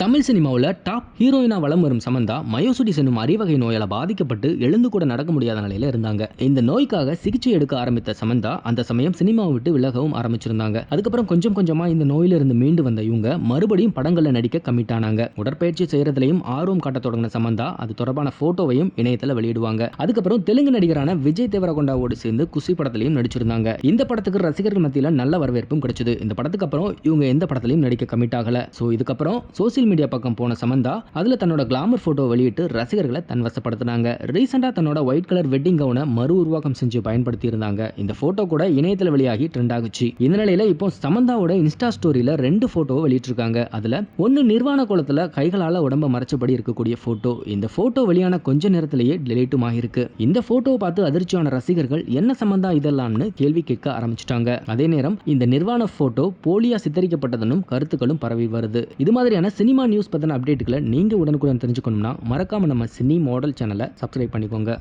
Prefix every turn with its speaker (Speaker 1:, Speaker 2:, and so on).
Speaker 1: தமிழ் சினிமாவில் டாப் ஹீரோயினா வலம் வரும் சமந்தா மயோசுடிஸ் என்னும் அறிவகை நோயால் பாதிக்கப்பட்டு எழுந்து கூட நடக்க முடியாத நிலையில இருந்தாங்க. இந்த நோய்க்காக சிகிச்சை எடுக்க ஆரம்பித்த சமந்தா அந்த சமயம் சினிமாவை விட்டு விலகவும் ஆரம்பிச்சிருந்தாங்க. அதுக்கப்புறம் கொஞ்சம் கொஞ்சமா இந்த நோயிலிருந்து மீண்டு வந்த இவங்க மறுபடியும் படங்களில் நடிக்க கமிட் ஆனாங்க. உடற்பயிற்சி செய்யறதுலையும் ஆர்வம் காட்ட தொடங்கின சமந்தா அது தொடர்பான போட்டோவையும் இணையத்தில் வெளியிடுவாங்க. அதுக்கப்புறம் தெலுங்கு நடிகரான விஜய் தேவரகொண்டாவோடு சேர்ந்து குசி படத்திலையும் நடிச்சிருந்தாங்க. இந்த படத்துக்கு ரசிகர்கள் மத்தியில் நல்ல வரவேற்பும் கிடைச்சது. இந்த படத்துக்கு அப்புறம் இவங்க எந்த படத்திலையும் நடிக்க கமிட் ஆகல. ஸோ இதுக்கப்புறம் சோசியல் மீடியா பக்கம் போன சமந்தா அதுல தன்னோட கிளாமர் போட்டோ வெளியிட்டு ரசிகர்களை தன் வசப்படுத்தினாங்க ரீசெண்டா தன்னோட ஒயிட் கலர் வெட்டிங் கவுனை மறு உருவாக்கம் செஞ்சு பயன்படுத்தி இருந்தாங்க இந்த போட்டோ கூட இணையத்தில் வெளியாகி ட்ரெண்ட் ஆகுச்சு. இந்த நிலையில இப்போ சமந்தாவோட இன்ஸ்டா ஸ்டோரியில ரெண்டு போட்டோவை வெளியிட்டிருக்காங்க. அதுல ஒன்னு நிர்வாண குளத்துல கைகளால உடம்ப மறைச்சபடி இருக்கக்கூடிய போட்டோ இந்த போட்டோ வெளியான கொஞ்ச நேரத்திலேயே டெலிட்டும் ஆகிருக்கு இந்த போட்டோவை பார்த்து அதிர்ச்சியான ரசிகர்கள் என்ன சம்பந்தா இதெல்லாம்னு கேள்வி கேட்க ஆரம்பிச்சிட்டாங்க. அதே நேரம் இந்த நிர்வாண போட்டோ போலியா சித்தரிக்கப்பட்டதனும் கருத்துக்களும் பரவி வருது. இது மாதிரியான சினிமா நியூஸ் பற்றின அப்டேட்டுகளை நீங்க உடனுக்குடன் தெரிஞ்சுக்கணும்னா மறக்காம நம்ம சினி மாடல் சேனலை சப்ஸ்கிரைப் பண்ணிக்கோங்க.